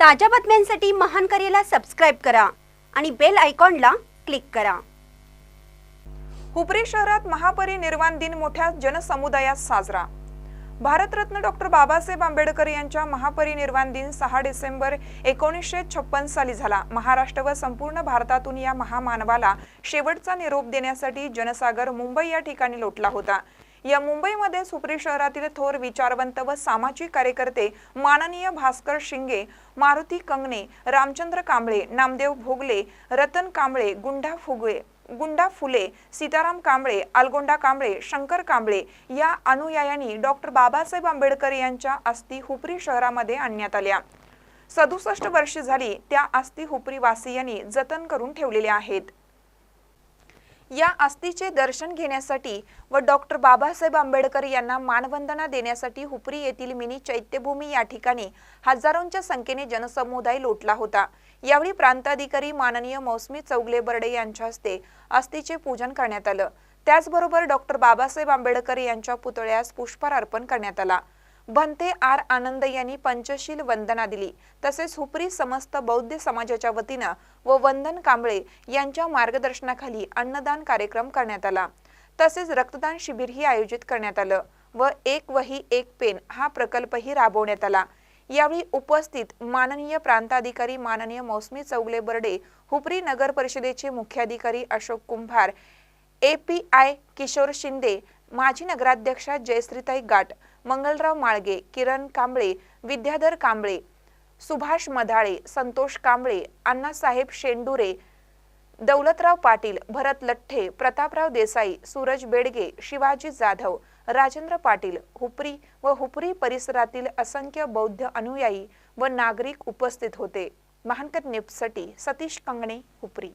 ताज्या बातम्यांसाठी महान करेला सबस्क्राईब करा आणि बेल आयकॉनला क्लिक करा. हुपरी शहरात महापरिनिर्वाण दिन मोठ्या जनसमुदायात साजरा. भारतरत्न डॉक्टर बाबासाहेब आंबेडकर यांच्या महापरिनिर्वाण दिन सहा डिसेंबर एकोणीसशे छप्पन साली झाला. महाराष्ट्र व संपूर्ण भारतातून या महामानवाला शेवटचा निरोप देण्यासाठी जनसागर मुंबई या ठिकाणी लोटला होता. या मुंबईमध्ये सुपरी शहरातील थोर विचारवंत व सामाजिक कार्यकर्ते माननीय भास्कर शिंगे मारुती कंगणे रामचंद्र कांबळे नामदेव भोगले रतन कांबळे गुंडा फुगळे गुंडा फुले सीताराम कांबळे अलगोंडा कांबळे शंकर कांबळे या अनुयायांनी डॉक्टर बाबासाहेब आंबेडकर यांच्या अस्थी हुपरी शहरामध्ये आणण्यात आल्या. सदुसष्ट वर्षे झाली त्या अस्थी हुपरी वासियांनी जतन करून ठेवलेल्या आहेत. या अस्थीचे दर्शन घेण्यासाठी व डॉक्टर बाबासाहेब आंबेडकर यांना मानवंदना देण्यासाठी हुपरी येथील मिनी चैत्यभूमी या ठिकाणी हजारोंच्या संख्येने जनसमुदाय लोटला होता. यावेळी प्रांताधिकारी माननीय मौसमी चौगले बर्डे यांच्या हस्ते अस्थीचे पूजन करण्यात आलं. त्याचबरोबर डॉक्टर बाबासाहेब आंबेडकर यांच्या पुतळ्यास पुष्पहार अर्पण करण्यात आला. भंते आर आनंद यांनी पंचशील वंदना दिली. तसेच हुपरी समस्त बौद्ध समाजाच्या वतीनं व वंदन कांबळे यांच्या मार्गदर्शनाखाली अन्नदान कार्यक्रम करण्यात आला. तसेच रक्तदान शिबिरही आयोजित करण्यात आलं व एक वही एक पेन हा प्रकल्पही राबवण्यात आला. यावेळी उपस्थित माननीय प्रांताधिकारी माननीय मौसमी चौगले बर्डे हुपरी नगर परिषदेचे मुख्याधिकारी Ashok Kumbhar A P I Kishor Shinde माजी नगराध्यक्षा जयश्रीताई गाट मंगलराव माळगे किरण कांबळे विद्याधर कांबळे सुभाष मधाळे संतोष कांबळे अण्णासाहेब शेंडुरे दौलतराव पाटील भरत लठ्ठे प्रतापराव देसाई सूरज बेडगे शिवाजी जाधव राजेंद्र पाटील हुपरी व हुपरी परिसरातील असंख्य बौद्ध अनुयायी व नागरिक उपस्थित होते. महानकर नेपसाठी सतीश कंगणे हुपरी.